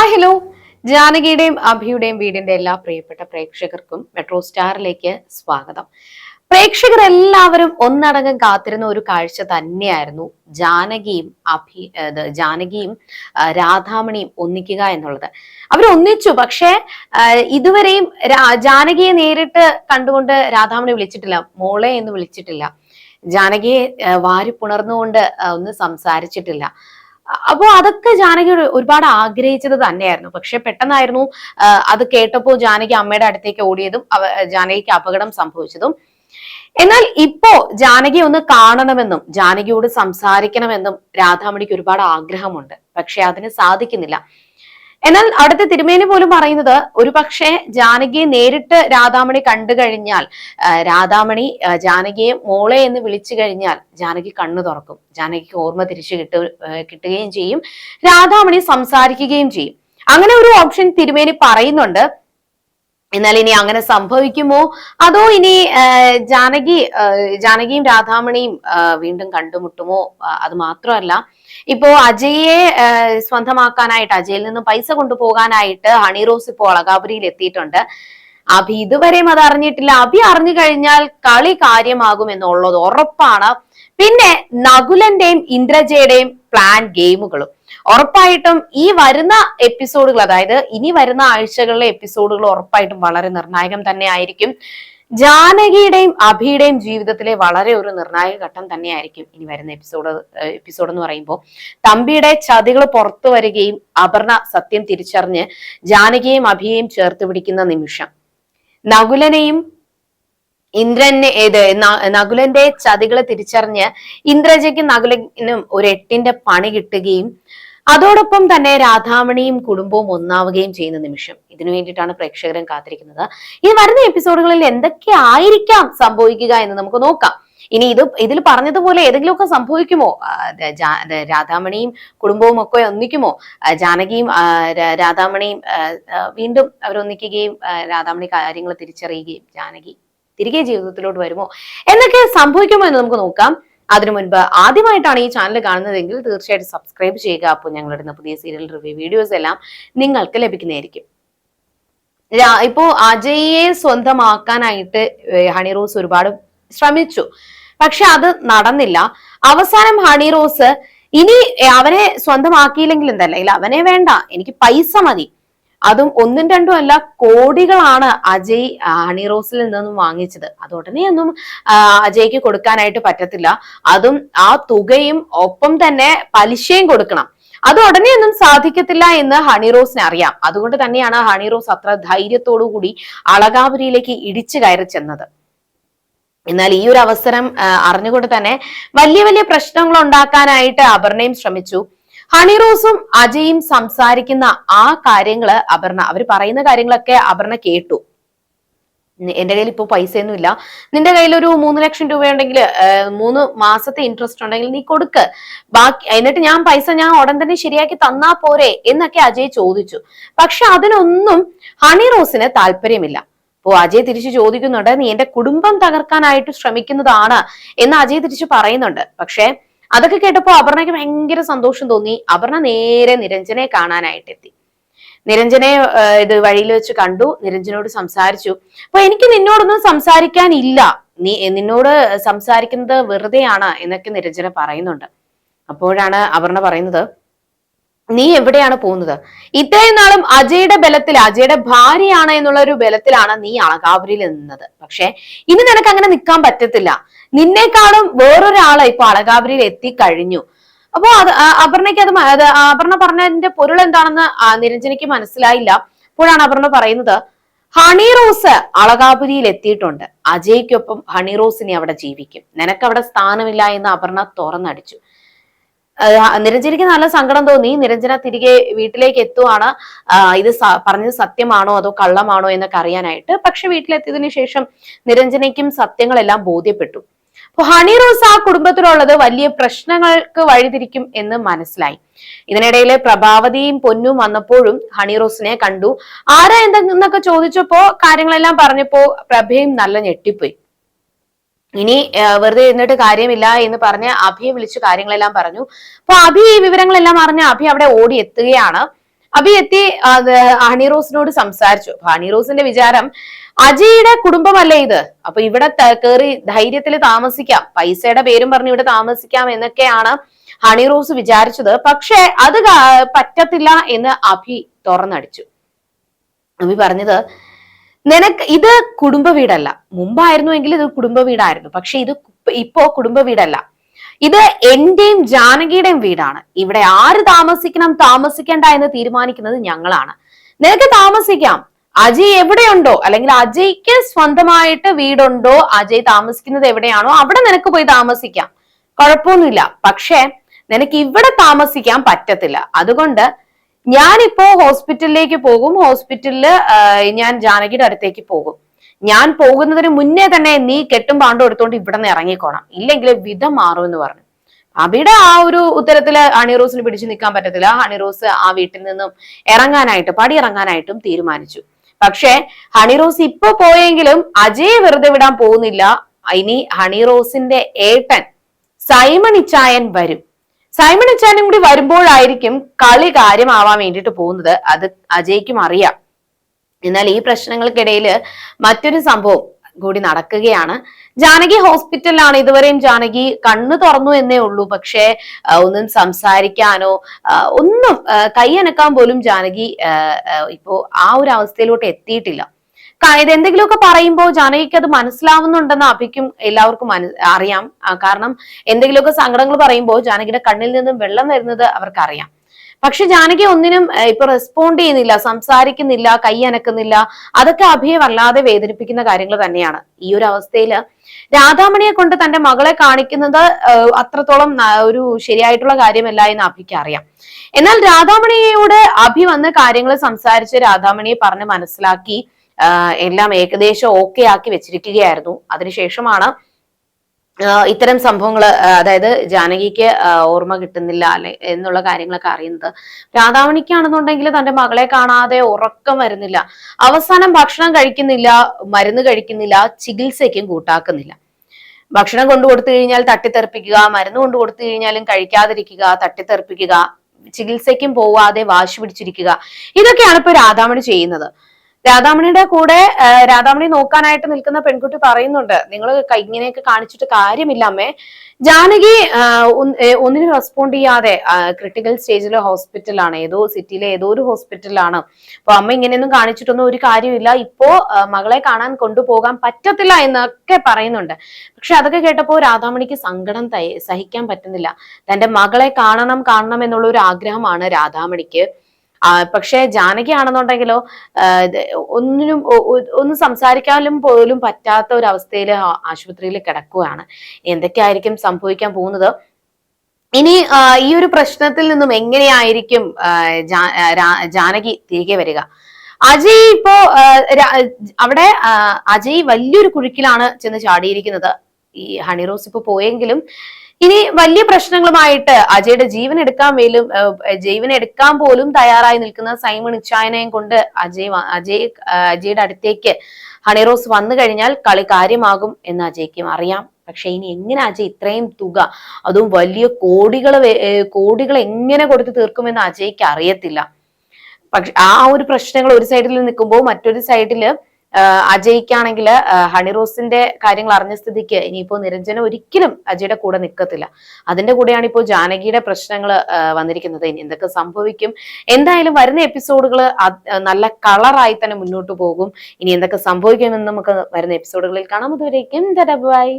Hi hello. ജാനകിയുടെയും അഭിയുടെയും വീടിന്റെ എല്ലാ പ്രിയപ്പെട്ട പ്രേക്ഷകർക്കും മെട്രോ സ്റ്റാറിലേക്ക് സ്വാഗതം. പ്രേക്ഷകർ എല്ലാവരും ഒന്നടങ്കം കാത്തിരുന്ന ഒരു കാഴ്ച തന്നെയായിരുന്നു ജാനകിയും അഭി ജാനകിയും രാധാമണിയും ഒന്നിക്കുക എന്നുള്ളത്. അവർ ഒന്നിച്ചു പക്ഷേ ഇതുവരെയും ജാനകിയെ നേരിട്ട് കണ്ടുകൊണ്ട് രാധാമണി വിളിച്ചിട്ടില്ല മോളെ എന്ന് വിളിച്ചിട്ടില്ല. ജാനകിയെ വാരി പുണർന്നുകൊണ്ട് ഒന്ന് സംസാരിച്ചിട്ടില്ല. അപ്പോ അതൊക്കെ ജാനകി ഒരുപാട് ആഗ്രഹിച്ചത് തന്നെയായിരുന്നു. പക്ഷെ പെട്ടെന്നായിരുന്നു അത് കേട്ടപ്പോൾ ജാനകി അമ്മയുടെ അടുത്തേക്ക് ഓടിയതും ജാനകിക്ക് അപകടം സംഭവിച്ചതും. എന്നാൽ ഇപ്പോ ജാനകി ഒന്ന് കാണണമെന്നും ജാനകിയോട് സംസാരിക്കണമെന്നും രാധാമണിക്ക് ഒരുപാട് ആഗ്രഹമുണ്ട്. പക്ഷെ അതിന് സാധിക്കുന്നില്ല. എന്നാൽ അവിടുത്തെ തിരുമേനി പോലും പറയുന്നത് ഒരു പക്ഷേ ജാനകിയെ നേരിട്ട് രാധാമണി കണ്ടു കഴിഞ്ഞാൽ രാധാമണി ജാനകിയെ മോളെ എന്ന് വിളിച്ചു കഴിഞ്ഞാൽ ജാനകി കണ്ണു തുറക്കും. ജാനകിക്ക് ഓർമ്മ തിരിച്ചു കിട്ടു കിട്ടുകയും ചെയ്യും. രാധാമണി സംസാരിക്കുകയും ചെയ്യും. അങ്ങനെ ഒരു ഓപ്ഷൻ തിരുമേനി പറയുന്നുണ്ട്. എന്നാൽ ഇനി അങ്ങനെ സംഭവിക്കുമോ? അതോ ഇനി ജാനകി ജാനകിയും രാധാമണിയും വീണ്ടും കണ്ടുമുട്ടുമോ? അത് മാത്രമല്ല ഇപ്പോ അജയെ സ്വന്തമാക്കാനായിട്ട് അജയിൽ നിന്ന് പൈസ കൊണ്ടുപോകാനായിട്ട് ഹണി റോസ് ഇപ്പോൾ അളകാപുരിയിൽ എത്തിയിട്ടുണ്ട്. അഭി ഇതുവരെയും അത് അറിഞ്ഞിട്ടില്ല. അഭി അറിഞ്ഞു കഴിഞ്ഞാൽ കളി കാര്യമാകും എന്നുള്ളത് ഉറപ്പാണ്. പിന്നെ നകുലന്റെയും ഇന്ദ്രജയുടെയും പ്ലാൻ ഗെയിമുകളും ഉറപ്പായിട്ടും ഈ വരുന്ന എപ്പിസോഡുകൾ അതായത് ഇനി വരുന്ന ആഴ്ചകളിലെ എപ്പിസോഡുകൾ ഉറപ്പായിട്ടും വളരെ നിർണായകം തന്നെ ആയിരിക്കും. ജാനകിയുടെയും അഭിയുടെയും ജീവിതത്തിലെ വളരെ ഒരു നിർണായക ഘട്ടം തന്നെയായിരിക്കും ഇനി വരുന്ന എപ്പിസോഡ് എപ്പിസോഡ് എന്ന് പറയുമ്പോൾ. തമ്പിയുടെ ചതികൾ പുറത്തു വരികയും അപർണ സത്യം തിരിച്ചറിഞ്ഞ് ജാനകിയെയും അഭിയെയും ചേർത്ത് പിടിക്കുന്ന നിമിഷം. നകുലനെയും ഇന്ദ്രനെ ഏത് നകുലന്റെ ചതികളെ തിരിച്ചറിഞ്ഞ് ഇന്ദ്രജയ്ക്കും നകുലനും ഒരു എട്ടിന്റെ പണി കിട്ടുകയും അതോടൊപ്പം തന്നെ രാധാമണിയും കുടുംബവും ഒന്നാവുകയും ചെയ്യുന്ന നിമിഷം. ഇതിനു വേണ്ടിയിട്ടാണ് പ്രേക്ഷകരും കാത്തിരിക്കുന്നത്. ഈ വരുന്ന എപ്പിസോഡുകളിൽ എന്തൊക്കെ ആയിരിക്കാം സംഭവിക്കുക എന്ന് നമുക്ക് നോക്കാം. ഇനി ഇത് ഇതിൽ പറഞ്ഞതുപോലെ ഏതെങ്കിലുമൊക്കെ സംഭവിക്കുമോ? രാധാമണിയും കുടുംബവും ഒക്കെ ഒന്നിക്കുമോ? ജാനകിയും രാധാമണിയും വീണ്ടും അവരൊന്നിക്കുകയും രാധാമണി കാര്യങ്ങൾ തിരിച്ചറിയുകയും ജാനകി തിരികെ ജീവിതത്തിലോട്ട് വരുമോ? എന്നൊക്കെ സംഭവിക്കുമോ എന്ന് നമുക്ക് നോക്കാം. അതിനു മുൻപ് ആദ്യമായിട്ടാണ് ഈ ചാനൽ കാണുന്നതെങ്കിൽ തീർച്ചയായിട്ടും സബ്സ്ക്രൈബ് ചെയ്യുക. അപ്പോൾ ഞങ്ങളിടുന്ന പുതിയ സീരിയൽ റിവ്യൂ വീഡിയോസ് എല്ലാം നിങ്ങൾക്ക് ലഭിക്കുന്നതായിരിക്കും. ഇപ്പോ അജയെ സ്വന്തമാക്കാനായിട്ട് ഹണി റോസ് ഒരുപാട് ശ്രമിച്ചു. പക്ഷെ അത് നടന്നില്ല. അവസാനം ഹണി റോസ് ഇനി അവനെ സ്വന്തമാക്കിയില്ലെങ്കിൽ എന്തല്ല? അവനെ വേണ്ട. എനിക്ക് പൈസ മതി. അതും ഒന്നും രണ്ടും അല്ല കോടികളാണ് അജയ് ഹണിറോസിൽ ഹണി റോസിൽ നിന്നും വാങ്ങിച്ചത്. അത് ഉടനെ ഒന്നും അജയ്ക്ക് കൊടുക്കാനായിട്ട് പറ്റത്തില്ല. അതും ആ തുകയും ഒപ്പം തന്നെ പലിശയും കൊടുക്കണം. അത് ഉടനെ ഒന്നും സാധിക്കത്തില്ല എന്ന് ഹണി റോസിന് അറിയാം. അതുകൊണ്ട് തന്നെയാണ് ഹണി റോസ് അത്ര ധൈര്യത്തോടു കൂടി അളകാപുരിയിലേക്ക് ഇടിച്ചു കയറി ചെന്നത്. എന്നാൽ ഈ ഒരു അവസരം അറിഞ്ഞുകൊണ്ട് തന്നെ വലിയ വലിയ പ്രശ്നങ്ങൾ ഉണ്ടാക്കാനായിട്ട് അപർണയും ശ്രമിച്ചു. ഹണി റോസും അജയും സംസാരിക്കുന്ന ആ കാര്യങ്ങൾ അപർണ അവർ പറയുന്ന കാര്യങ്ങളൊക്കെ അപർണ കേട്ടു. എന്റെ കയ്യിൽ ഇപ്പോൾ പൈസയൊന്നും ഇല്ല. നിന്റെ കയ്യിൽ ഒരു മൂന്ന് ലക്ഷം രൂപയുണ്ടെങ്കിൽ മൂന്ന് മാസത്തെ ഇൻട്രസ്റ്റ് ഉണ്ടെങ്കിൽ നീ കൊടുക്ക്. ബാക്കി എന്നിട്ട് ഞാൻ പൈസ ഞാൻ ഉടൻ തന്നെ ശരിയാക്കി തന്നാ പോരെ എന്നൊക്കെ അജയ് ചോദിച്ചു. പക്ഷെ അതിനൊന്നും ഹണി റോസിന് താല്പര്യമില്ല. അപ്പോ അജയ് തിരിച്ചു ചോദിക്കുന്നുണ്ട് നീ എന്റെ കുടുംബം തകർക്കാനായിട്ട് ശ്രമിക്കുന്നതാണ് എന്ന് അജയ് തിരിച്ചു പറയുന്നുണ്ട്. പക്ഷെ അതൊക്കെ കേട്ടപ്പോ അപർണയ്ക്ക് ഭയങ്കര സന്തോഷം തോന്നി. അപർണ നേരെ നിരഞ്ജനെ കാണാനായിട്ട് എത്തി നിരഞ്ജനെ ഇത് വഴിയിൽ വെച്ച് കണ്ടു. നിരഞ്ജനോട് സംസാരിച്ചു. അപ്പൊ എനിക്ക് നിന്നോടൊന്നും സംസാരിക്കാനില്ല. നീ നിന്നോട് സംസാരിക്കുന്നത് വെറുതെയാണ് എന്നൊക്കെ നിരഞ്ജന പറയുന്നുണ്ട്. അപ്പോഴാണ് അപർണ പറയുന്നത് നീ എവിടെയാണ് പോകുന്നത്? ഇത്രയും നാളും അജയുടെ ബലത്തിൽ അജയുടെ ഭാര്യയാണ് എന്നുള്ള ഒരു ബലത്തിലാണ് നീ അളകാപുരിയിൽ നിന്നത്. പക്ഷെ ഇനി നിനക്ക് അങ്ങനെ നിൽക്കാൻ പറ്റത്തില്ല. നിന്നെക്കാളും വേറൊരാളെ ഇപ്പൊ അളകാപുരിയിൽ എത്തിക്കഴിഞ്ഞു. അപ്പൊ അത് അപർണയ്ക്ക് അത് അപർണ പറഞ്ഞതിന്റെ പൊരുൾ എന്താണെന്ന് നിരഞ്ജനയ്ക്ക് മനസ്സിലായില്ല. അപ്പോഴാണ് അപർണ പറയുന്നത് ഹണി റോസ് അളകാപുരിയിൽ എത്തിയിട്ടുണ്ട്. അജയ്ക്കൊപ്പം ഹണി റോസിനെ അവിടെ ജീവിക്കും. നിനക്ക് അവിടെ സ്ഥാനമില്ല എന്ന് അപർണ തുറന്നടിച്ചു. നിരഞ്ജനയ്ക്ക് നല്ല സങ്കടം തോന്നി. നിരഞ്ജന തിരികെ വീട്ടിലേക്ക് എത്തുവാണ്. ഇത് പറഞ്ഞത് സത്യമാണോ അതോ കള്ളമാണോ എന്നൊക്കെ അറിയാനായിട്ട്. പക്ഷെ വീട്ടിലെത്തിയതിനു ശേഷം നിരഞ്ജനയ്ക്കും സത്യങ്ങളെല്ലാം ബോധ്യപ്പെട്ടു. അപ്പൊ ഹണി റോസ് ആ കുടുംബത്തിലുള്ളത് വലിയ പ്രശ്നങ്ങൾക്ക് വഴിതിരിക്കും എന്ന് മനസ്സിലായി. ഇതിനിടയിൽ പ്രഭാവതിയും പൊന്നും വന്നപ്പോഴും ഹണി റോസിനെ കണ്ടു. ആരാ എന്തെന്നൊക്കെ ചോദിച്ചപ്പോ കാര്യങ്ങളെല്ലാം പറഞ്ഞപ്പോ പ്രഭയും നല്ല ഞെട്ടിപ്പോയി. ഇനി വെറുതെ ഇരുന്നിട്ട് കാര്യമില്ല എന്ന് പറഞ്ഞ് അഭിയെ വിളിച്ച് കാര്യങ്ങളെല്ലാം പറഞ്ഞു. അപ്പൊ അഭി ഈ വിവരങ്ങളെല്ലാം അറിഞ്ഞ് അഭി അവിടെ ഓടി എത്തുകയാണ്. അഭി എത്തി ഹണിറോസിനോട് ഹണി റോസിനോട് സംസാരിച്ചു. അപ്പൊ ഹണി റോസിന്റെ വിചാരം അജയുടെ കുടുംബമല്ലേ ഇത്? അപ്പൊ ഇവിടെ കയറി ധൈര്യത്തിൽ താമസിക്കാം. പൈസയുടെ പേരും പറഞ്ഞ് ഇവിടെ താമസിക്കാം എന്നൊക്കെയാണ് ഹണിറോസ് വിചാരിച്ചത്. പക്ഷെ അത് പറ്റത്തില്ല എന്ന് അഭി തുറന്നടിച്ചു. അഭി പറഞ്ഞത് നിനക്ക് ഇത് കുടുംബ വീടല്ല. മുമ്പായിരുന്നു എങ്കിൽ ഇത് കുടുംബ വീടായിരുന്നു. പക്ഷെ ഇത് ഇപ്പോ കുടുംബ വീടല്ല. ഇത് എന്റെയും ജാനകിയുടെയും വീടാണ്. ഇവിടെ ആര് താമസിക്കണം താമസിക്കേണ്ട എന്ന് തീരുമാനിക്കുന്നത് ഞങ്ങളാണ്. നിനക്ക് താമസിക്കാം. അജയ് എവിടെയുണ്ടോ? അല്ലെങ്കിൽ അജയ്ക്ക് സ്വന്തമായിട്ട് വീടുണ്ടോ? അജയ് താമസിക്കുന്നത് എവിടെയാണോ? അവിടെ നിനക്ക് പോയി താമസിക്കാം. കുഴപ്പമൊന്നുമില്ല. പക്ഷേ നിനക്ക് ഇവിടെ താമസിക്കാൻ പറ്റത്തില്ല. അതുകൊണ്ട് ഞാനിപ്പോ ഹോസ്പിറ്റലിലേക്ക് പോകും. ഹോസ്പിറ്റലിൽ ഞാൻ ജാനകിയുടെ അടുത്തേക്ക് പോകും. ഞാൻ പോകുന്നതിന് മുന്നേ തന്നെ നീ കെട്ടും പാണ്ടും എടുത്തോണ്ട് ഇവിടെ നിന്ന് ഇറങ്ങിക്കോണം. ഇല്ലെങ്കിൽ വിധം മാറും എന്ന് പറഞ്ഞു. അവിടെ ആ ഒരു ഉത്തരത്തിൽ ഹണിറോസിന് പിടിച്ചു നിൽക്കാൻ പറ്റത്തില്ല. ഹണിറോസ് ആ വീട്ടിൽ നിന്നും ഇറങ്ങാനായിട്ട് പടി ഇറങ്ങാനായിട്ടും തീരുമാനിച്ചു. പക്ഷേ ഹണിറോസ് ഇപ്പൊ പോയെങ്കിലും അജയ് വെറുതെ വിടാൻ പോകുന്നില്ല. ഇനി ഹണിറോസിന്റെ ഏട്ടൻ സൈമൺ ഇച്ചായൻ വരും. സൈമൺ അച്ചാനും കൂടി വരുമ്പോഴായിരിക്കും കളി കാര്യമാവാൻ വേണ്ടിയിട്ട് പോകുന്നത്. അത് അജയ്ക്കും അറിയാം. എന്നാൽ ഈ പ്രശ്നങ്ങൾക്കിടയിൽ മറ്റൊരു സംഭവം കൂടി നടക്കുകയാണ്. ജാനകി ഹോസ്പിറ്റലിലാണ്. ഇതുവരെയും ജാനകി കണ്ണു തുറന്നു എന്നേ ഉള്ളൂ. പക്ഷേ ഒന്നും സംസാരിക്കാനോ ഒന്നും കൈയനക്കാൻ പോലും ജാനകി ഇപ്പോ ആ ഒരു അവസ്ഥയിലോട്ട് എത്തിയിട്ടില്ല. ഇത് എന്തെങ്കിലുമൊക്കെ പറയുമ്പോൾ ജാനകിക്ക് അത് മനസ്സിലാവുന്നുണ്ടെന്ന് അഭിക്കും എല്ലാവർക്കും അറിയാം. കാരണം എന്തെങ്കിലുമൊക്കെ സങ്കടങ്ങൾ പറയുമ്പോൾ ജാനകിയുടെ കണ്ണിൽ നിന്നും വെള്ളം വരുന്നത് അവർക്കറിയാം. പക്ഷെ ജാനകി ഒന്നിനും ഇപ്പൊ റെസ്പോണ്ട് ചെയ്യുന്നില്ല സംസാരിക്കുന്നില്ല കൈ അനക്കുന്നില്ല. അതൊക്കെ അഭിയെ വല്ലാതെ വേദനിപ്പിക്കുന്ന കാര്യങ്ങൾ തന്നെയാണ്. ഈ ഒരു അവസ്ഥയിൽ രാധാമണിയെ കൊണ്ട് തന്റെ മകളെ കാണിക്കുന്നത് അത്രത്തോളം ഒരു ശരിയായിട്ടുള്ള കാര്യമല്ല എന്ന് അഭിക്ക് അറിയാം. എന്നാൽ രാധാമണിയോട് അഭി വന്ന് കാര്യങ്ങൾ സംസാരിച്ച് രാധാമണിയെ പറഞ്ഞ് മനസ്സിലാക്കി എല്ലാം ഏകദേശം ഓക്കെ ആക്കി വെച്ചിരിക്കുകയായിരുന്നു. അതിനുശേഷമാണ് ഇത്തരം സംഭവങ്ങൾ അതായത് ജാനകിക്ക് ഓർമ്മ കിട്ടുന്നില്ല അല്ലെ എന്നുള്ള കാര്യങ്ങളൊക്കെ അറിയുന്നത്. രാധാമണിക്കാണെന്നുണ്ടെങ്കിൽ തന്റെ മകളെ കാണാതെ ഉറക്കം വരുന്നില്ല. അവസാനം ഭക്ഷണം കഴിക്കുന്നില്ല മരുന്ന് കഴിക്കുന്നില്ല ചികിത്സയ്ക്കും കൂട്ടാക്കുന്നില്ല. ഭക്ഷണം കൊണ്ടു കൊടുത്തു കഴിഞ്ഞാൽ തട്ടിത്തെറിപ്പിക്കുക മരുന്ന് കൊണ്ടു കൊടുത്തു കഴിഞ്ഞാലും കഴിക്കാതിരിക്കുക തട്ടിത്തെറിപ്പിക്കുക ചികിത്സയ്ക്കും പോവാതെ വാശി പിടിച്ചിരിക്കുക. ഇതൊക്കെയാണ് ഇപ്പൊ രാധാമണി ചെയ്യുന്നത്. രാധാമണിയുടെ കൂടെ രാധാമണി നോക്കാനായിട്ട് നിൽക്കുന്ന പെൺകുട്ടി പറയുന്നുണ്ട് നിങ്ങൾ ഇങ്ങനെയൊക്കെ കാണിച്ചിട്ട് കാര്യമില്ല അമ്മേ. ജാനകി ഒന്നിനും റെസ്പോണ്ട് ചെയ്യാതെ ക്രിട്ടിക്കൽ സ്റ്റേജിലെ ഹോസ്പിറ്റലാണ് ഏതോ സിറ്റിയിലെ ഏതോ ഒരു ഹോസ്പിറ്റലാണ്. അപ്പൊ അമ്മ ഇങ്ങനെയൊന്നും കാണിച്ചിട്ടൊന്നും ഒരു കാര്യമില്ല. ഇപ്പോ മകളെ കാണാൻ കൊണ്ടുപോകാൻ പറ്റത്തില്ല എന്നൊക്കെ പറയുന്നുണ്ട്. പക്ഷെ അതൊക്കെ കേട്ടപ്പോ രാധാമണിക്ക് സങ്കടം സഹിക്കാൻ പറ്റുന്നില്ല. തന്റെ മകളെ കാണണം കാണണം എന്നുള്ള ഒരു ആഗ്രഹമാണ് രാധാമണിക്ക്. പക്ഷെ ജാനകി ആണെന്നുണ്ടെങ്കിലോ ഒന്നിനും ഒന്നും സംസാരിക്കാനും പോലും പറ്റാത്ത ഒരു അവസ്ഥയിൽ ആശുപത്രിയിൽ കിടക്കുകയാണ്. എന്തൊക്കെയായിരിക്കും സംഭവിക്കാൻ പോകുന്നത്? ഇനി ഈ ഒരു പ്രശ്നത്തിൽ നിന്നും എങ്ങനെയായിരിക്കും ജാനകി തിരികെ വരിക? അജയ് ഇപ്പോ അവിടെ അജയ് വലിയൊരു കുഴിക്കിലാണ് ചെന്ന് ചാടിയിരിക്കുന്നത്. ഈ ഹണി റോസ് ഇപ്പൊ പോയെങ്കിലും ഇനി വലിയ പ്രശ്നങ്ങളുമായിട്ട് അജയുടെ ജീവൻ എടുക്കാൻ വേലും ജീവൻ എടുക്കാൻ പോലും തയ്യാറായി നിൽക്കുന്ന സൈമൺ ഇച്ചായനെയും കൊണ്ട് അജയ് അജയ് അജയുടെ അടുത്തേക്ക് ഹണിറോസ് വന്നു കഴിഞ്ഞാൽ കളി കാര്യമാകും എന്ന് അജയ്ക്കും അറിയാം. പക്ഷെ ഇനി എങ്ങനെ അജയ് ഇത്രയും തുക അതും വലിയ കോടികൾ കോടികൾ എങ്ങനെ കൊടുത്തു തീർക്കുമെന്ന് അജയ്ക്ക് അറിയത്തില്ല. പക്ഷെ ആ ഒരു പ്രശ്നങ്ങൾ ഒരു സൈഡിൽ നിൽക്കുമ്പോൾ മറ്റൊരു സൈഡിൽ അജയ്ക്കാണെങ്കിൽ ഹണിറോസിന്റെ കാര്യങ്ങൾ അറിഞ്ഞ സ്ഥിതിക്ക് ഇനിയിപ്പോ നിരഞ്ജന ഒരിക്കലും അജയുടെ കൂടെ നിൽക്കത്തില്ല അതിന്റെ കൂടെയാണ് ഇപ്പോൾ ജാനകിയുടെ പ്രശ്നങ്ങൾ വന്നിരിക്കുന്നത്. ഇനി എന്തൊക്കെ സംഭവിക്കും? എന്തായാലും വരുന്ന എപ്പിസോഡുകൾ നല്ല കളറായി തന്നെ മുന്നോട്ട് പോകും. ഇനി എന്തൊക്കെ സംഭവിക്കുമെന്ന് നമുക്ക് വരുന്ന എപ്പിസോഡുകളിൽ കാണാം. അതുവരേക്കും ബൈ.